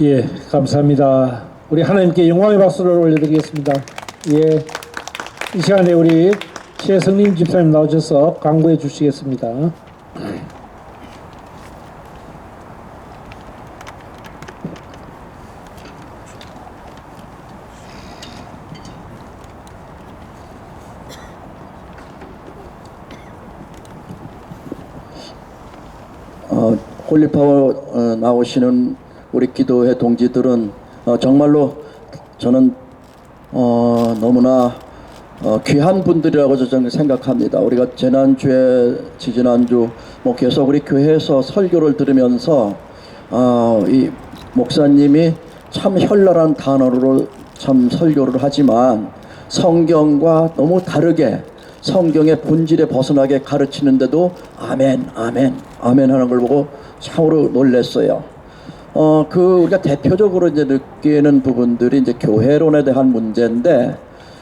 예, 감사합니다. 우리 하나님께 영광의 박수를 올려드리겠습니다. 예, 이 시간에 우리 최성림 집사님 나오셔서 강구해 주시겠습니다. 어, 홀리파워 어, 나오시는 우리 기도회 동지들은 어, 정말로 저는 어, 너무나 어, 귀한 분들이라고 저는 생각합니다. 우리가 지난주에 지지난주 뭐 계속 우리 교회에서 설교를 들으면서 어, 이 목사님이 참 현란한 단어로 참 설교를 하지만 성경과 너무 다르게 성경의 본질에 벗어나게 가르치는데도 아멘, 아멘, 아멘 하는 걸 보고 참으로 놀랐어요. 어, 그 우리가 대표적으로 이제 느끼는 부분들이 이제 교회론에 대한 문제인데,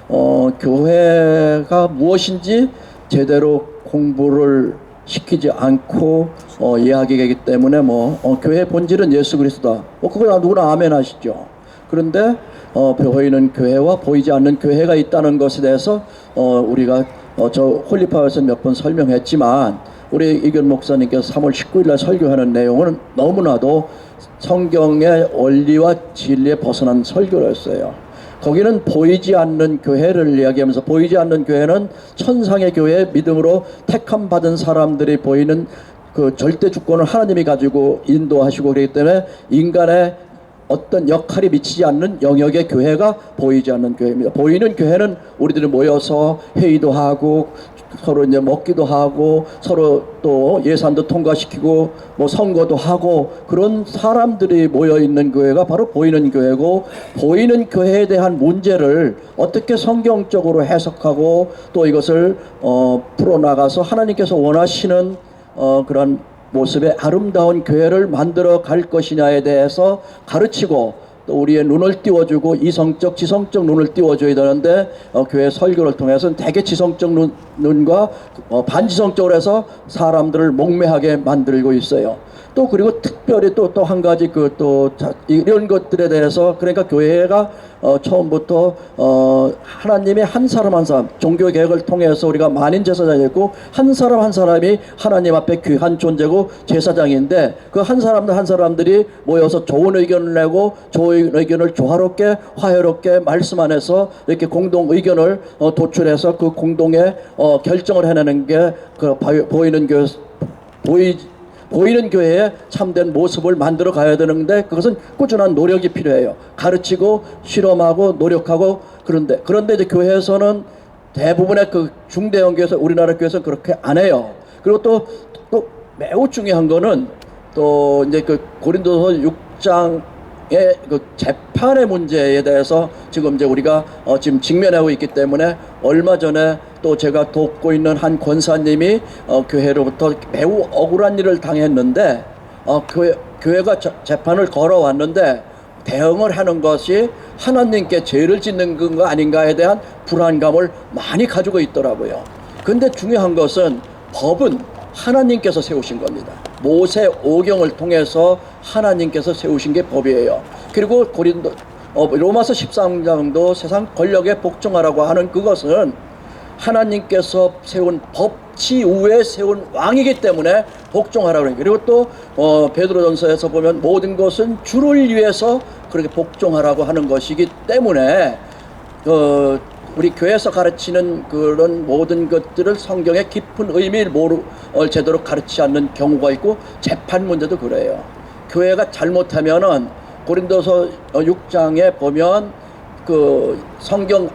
어, 교회가 무엇인지 제대로 공부를 시키지 않고 어, 이야기하기 때문에 뭐 어, 교회 본질은 예수 그리스도다. 어, 그거 누구나 아멘 하시죠. 그런데 어, 보이는 교회와 보이지 않는 교회가 있다는 것에 대해서 어, 우리가 어, 저 홀리파워에서 몇 번 설명했지만 우리 이견 목사님께서 3월 19일 날 설교하는 내용은 너무나도 성경의 원리와 진리에 벗어난 설교였어요. 거기는 보이지 않는 교회를 이야기하면서 보이지 않는 교회는 천상의 교회 믿음으로 택함 받은 사람들이 보이는 그 절대 주권을 하나님이 가지고 인도하시고 그렇기 때문에 인간의 어떤 역할이 미치지 않는 영역의 교회가 보이지 않는 교회입니다. 보이는 교회는 우리들이 모여서 회의도 하고 서로 이제 먹기도 하고 서로 또 예산도 통과시키고 뭐 선거도 하고 그런 사람들이 모여 있는 교회가 바로 보이는 교회고 보이는 교회에 대한 문제를 어떻게 성경적으로 해석하고 또 이것을 어 풀어 나가서 하나님께서 원하시는 어 그런 모습의 아름다운 교회를 만들어 갈 것이냐에 대해서 가르치고 또 우리의 눈을 띄워주고 이성적, 지성적 눈을 띄워줘야 되는데 어, 교회 설교를 통해서는 대개 지성적 눈, 눈과 어, 반지성적으로 해서 사람들을 목매하게 만들고 있어요. 또 그리고 특별히 또 또 한 가지 그 또 이런 것들에 대해서 그러니까 교회가 어, 처음부터 어, 하나님의 한 사람 한 사람 종교 개혁을 통해서 우리가 만인 제사장이 있고 한 사람 한 사람이 하나님 앞에 귀한 존재고 제사장인데 그 한 사람들 한 사람들이 모여서 좋은 의견을 내고 좋은 의견을 조화롭게 화해롭게 말씀 안에서 이렇게 공동 의견을 어, 도출해서 그 공동의 어, 결정을 해내는 게 그 보이는 교회 보이 보이는 교회에 참된 모습을 만들어 가야 되는데 그것은 꾸준한 노력이 필요해요. 가르치고 실험하고 노력하고 그런데 그런데 이제 교회에서는 대부분의 그 중대형 교회에서 우리나라 교회에서 그렇게 안 해요. 그리고 또또 매우 중요한 거는 또 이제 그 고린도서 6장의 그 재판의 문제에 대해서 지금 이제 우리가 어 지금 직면하고 있기 때문에 얼마 전에 또 제가 돕고 있는 한 권사님이 어 교회로부터 매우 억울한 일을 당했는데 어 교회 교회가 저- 재판을 걸어왔는데 대응을 하는 것이 하나님께 죄를 짓는 건가 아닌가에 대한 불안감을 많이 가지고 있더라고요. 근데 중요한 것은 법은 하나님께서 세우신 겁니다. 모세 오경을 통해서 하나님께서 세우신 게 법이에요. 그리고 고린도 어, 로마서 13장도 세상 권력에 복종하라고 하는 그것은 하나님께서 세운 법치 위에 세운 왕이기 때문에 복종하라고 하는. 그리고 또 어, 베드로전서에서 보면 모든 것은 주를 위해서 그렇게 복종하라고 하는 것이기 때문에 어, 우리 교회에서 가르치는 그런 모든 것들을 성경의 깊은 의미를 모르 어, 제대로 가르치지 않는 경우가 있고 재판 문제도 그래요. 교회가 잘못하면은 고린도서 6장에 보면 그 성경에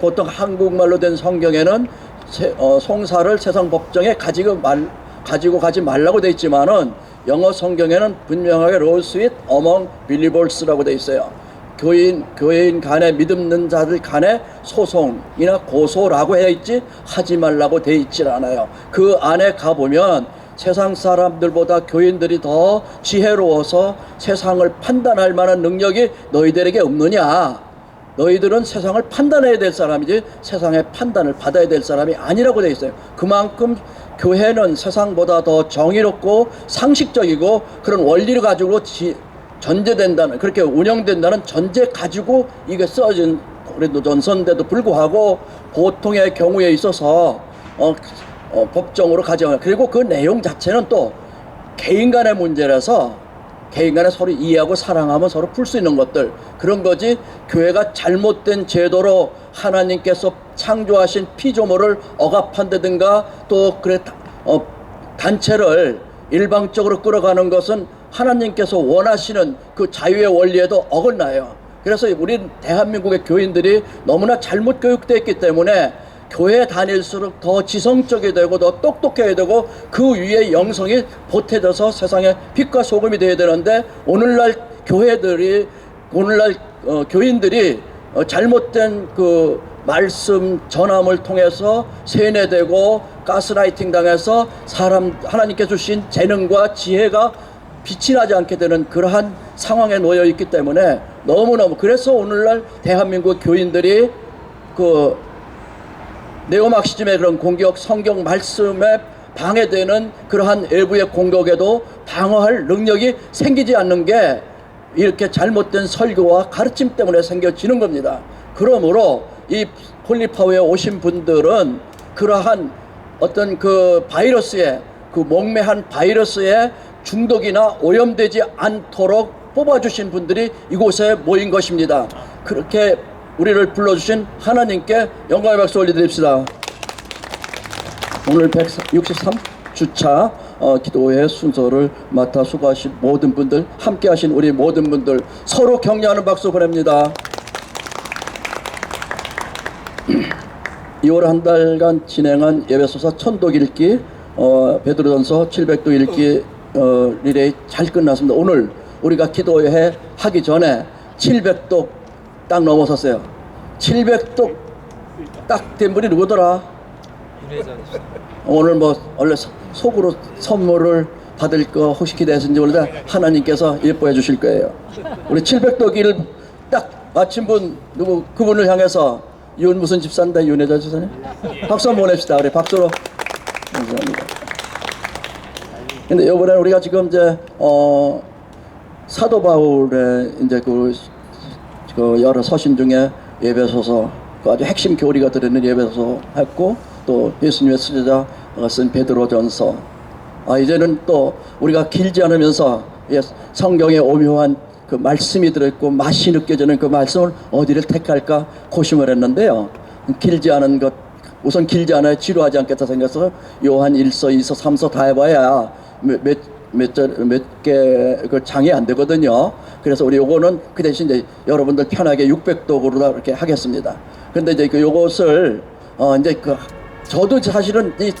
보통 한국말로 된 성경에는 세, 어, 송사를 세상 법정에 가지고 말 가지고 가지 말라고 돼 있지만은 영어 성경에는 분명하게 lawsuit among believers라고 돼 있어요. 교인 교인 간에 믿는 자들 간에 소송이나 고소라고 해 있지 하지 말라고 돼 있질 않아요. 그 안에 가 보면 세상 사람들보다 교인들이 더 지혜로워서 세상을 판단할 만한 능력이 너희들에게 없느냐? 너희들은 세상을 판단해야 될 사람이지 세상의 판단을 받아야 될 사람이 아니라고 돼 있어요. 그만큼 교회는 세상보다 더 정의롭고 상식적이고 그런 원리를 가지고 지, 전제된다는 그렇게 운영된다는 전제 가지고 이게 써진 그래도 전선인데도 불구하고 보통의 경우에 있어서 어, 어, 법정으로 가져가 그리고 그 내용 자체는 또 개인 간의 문제라서 개인 간에 서로 이해하고 사랑하면 서로 풀 수 있는 것들 그런 거지 교회가 잘못된 제도로 하나님께서 창조하신 피조물을 억압한다든가 또 그래 어, 단체를 일방적으로 끌어가는 것은 하나님께서 원하시는 그 자유의 원리에도 어긋나요. 그래서 우리 대한민국의 교인들이 너무나 잘못 교육되어 있기 때문에 교회 다닐수록 더 지성적이 되고 더 똑똑해야 되고 그 위에 영성이 보태져서 세상에 빛과 소금이 되어야 되는데 오늘날 교회들이 오늘날 어, 교인들이 어, 잘못된 그 말씀 전함을 통해서 세뇌되고 가스라이팅 당해서 사람 하나님께 주신 재능과 지혜가 빛이 나지 않게 되는 그러한 상황에 놓여 있기 때문에 너무너무 그래서 오늘날 대한민국 교인들이 그 네오막시즘의 그런 공격 성경 말씀에 방해되는 그러한 일부의 공격에도 방어할 능력이 생기지 않는 게 이렇게 잘못된 설교와 가르침 때문에 생겨지는 겁니다. 그러므로 이 폴리파워에 오신 분들은 그러한 어떤 그 바이러스에 그 목매한 바이러스에 중독이나 오염되지 않도록 뽑아주신 분들이 이곳에 모인 것입니다. 그렇게 우리를 불러주신 하나님께 영광의 박수 올려드립시다. 오늘 163주차 어, 기도회 순서를 맡아 수고하신 모든 분들, 함께 하신 우리 모든 분들 서로 격려하는 박수 보냅니다. 2월 한 달간 진행한 예배소사 천독 읽기, 어, 베드로전서 700도 읽기 어, 리레이 잘 끝났습니다. 오늘 우리가 기도회 하기 전에 700독 딱 넘어섰어요. 700독 딱 된 분이 누구더라? 오늘 뭐 원래 소- 속으로 선물을 받을 거 혹시 기대하신지 모르는데 하나님께서 예뻐해 주실 거예요. 우리 700도기를 딱 마친 분 누구 그분을 향해서 윤 무슨 집사인데 윤혜자 집사님 박수 한번 보냅시다. 우리 박수로 감사합니다. 근데 이번에 우리가 지금 이제 어 사도 바울의 이제 그, 그 여러 서신 중에 예배소서 그 아주 핵심 교리가 들어있는 예배소서 했고 또 예수님의 수제자 어, 쓴 베드로전서. 아 이제는 또 우리가 길지 않으면서 예, 성경의 오묘한 그 말씀이 들어있고 맛이 느껴지는 그 말씀을 어디를 택할까 고심을 했는데요. 길지 않은 것 우선 길지 않아야 지루하지 않겠다 생겨서 요한 1서 2서 3서 다 해봐야 몇 몇 몇 개 그 장이 안 되거든요. 그래서 우리 요거는 그 대신 이제 여러분들 편하게 600독으로 이렇게 하겠습니다. 근데 이제 그 요것을 어 이제 그 저도 사실은 이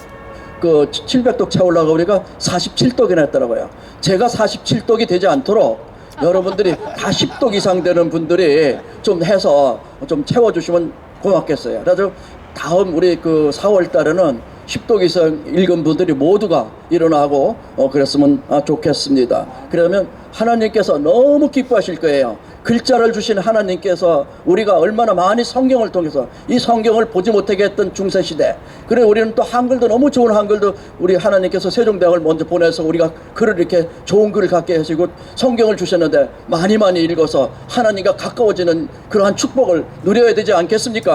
그 700독 채우려고 우리가 47독이나 했더라고요. 제가 47독이 되지 않도록 여러분들이 다 10독 이상 되는 분들이 좀 해서 좀 채워주시면 고맙겠어요. 그래서 다음 우리 그 4월 달에는 10독 이상 읽은 분들이 모두가 일어나고 어, 그랬으면 아, 좋겠습니다. 그러면 하나님께서 너무 기뻐하실 거예요. 글자를 주신 하나님께서 우리가 얼마나 많이 성경을 통해서 이 성경을 보지 못하게 했던 중세시대 그래 우리는 또 한글도 너무 좋은 한글도 우리 하나님께서 세종대왕을 먼저 보내서 우리가 글을 이렇게 좋은 글을 갖게 하시고 성경을 주셨는데 많이 많이 읽어서 하나님과 가까워지는 그러한 축복을 누려야 되지 않겠습니까?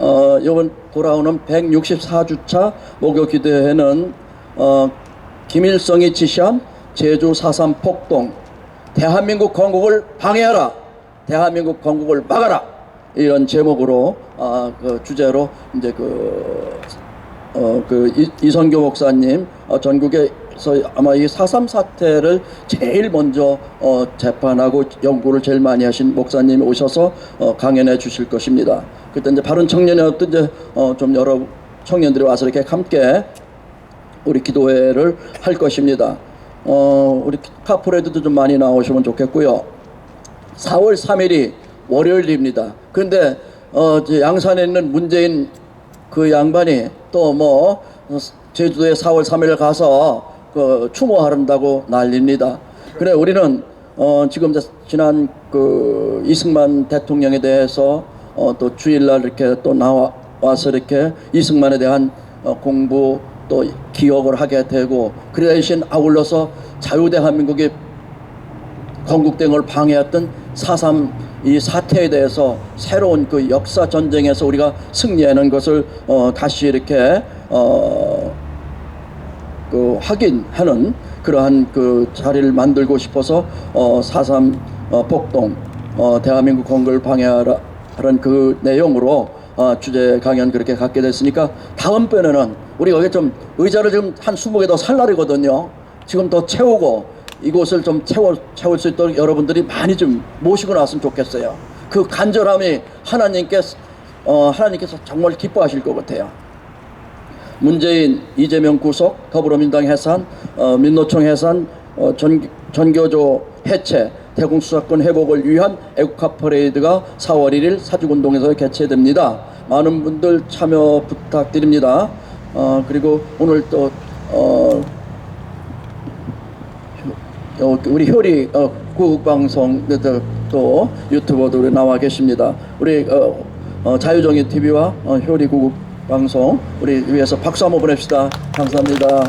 어, 이번 돌아오는 164주차 목요 기도회는 어, 김일성이 지시한 제주 4.3 폭동 대한민국 건국을 방해하라 대한민국 건국을 막아라 이런 제목으로 아, 그 주제로 이제 그 어, 그 이- 이성교 목사님 어, 전국 에서 아마 이 4.3 사태를 제일 먼저 어, 재판하고 연구를 제일 많이 하신 목사님이 오셔서 어, 강연해 주실 것입니다. 그때 이제 바른 청년이었던 이제 어, 좀 여러 청년들이 와서 이렇게 함께 우리 기도회를 할 것입니다. 어, 우리 카프레드도 좀 많이 나오시면 좋겠고요. 4월 3일이 월요일입니다. 그런데 어, 양산에 있는 문재인 그 양반이 또 뭐 제주도에 4월 3일 가서 그 추모한다고 난립니다. 그래 우리는 어, 지금 지난 그 이승만 대통령에 대해서 어, 또 주일날 이렇게 또 나와 와서 이렇게 이승만에 대한 어, 공부 또 기억을 하게 되고 그 대신 아울러서 자유대한민국이 건국대응을 방해했던 4.3이 사태에 대해서 새로운 그 역사 전쟁에서 우리가 승리하는 것을 어, 다시 이렇게 어, 그 확인하는 그러한 그 자리를 만들고 싶어서 어, 4.3 어, 폭동 어, 대한민국 건국을 방해하라는 그 내용으로 어, 주제 강연 그렇게 갖게 됐으니까 다음번에는 우리가 이게 좀 의자를 지금 한 20개 더 살날이거든요. 지금 더 채우고 이곳을 좀 채워, 채울 수 있도록 여러분들이 많이 좀 모시고 나왔으면 좋겠어요. 그 간절함이 하나님께 어, 하나님께서 정말 기뻐하실 것 같아요. 문재인, 이재명 구속, 더불어민주당 해산, 어, 민노총 해산, 어, 전, 전교조 해체, 대공 수사권 회복을 위한 애국화 퍼레이드가 4월 1일 사직운동에서 개최됩니다. 많은 분들 참여 부탁드립니다. 어, 그리고 오늘 또 어, 어, 우리 효리 어, 국방송 또, 또 유튜버도 나와 계십니다. 우리 어, 어, 자유정의 TV와 어, 효리 국 방송 우리 위해서 박수 한번 보냅시다. 감사합니다.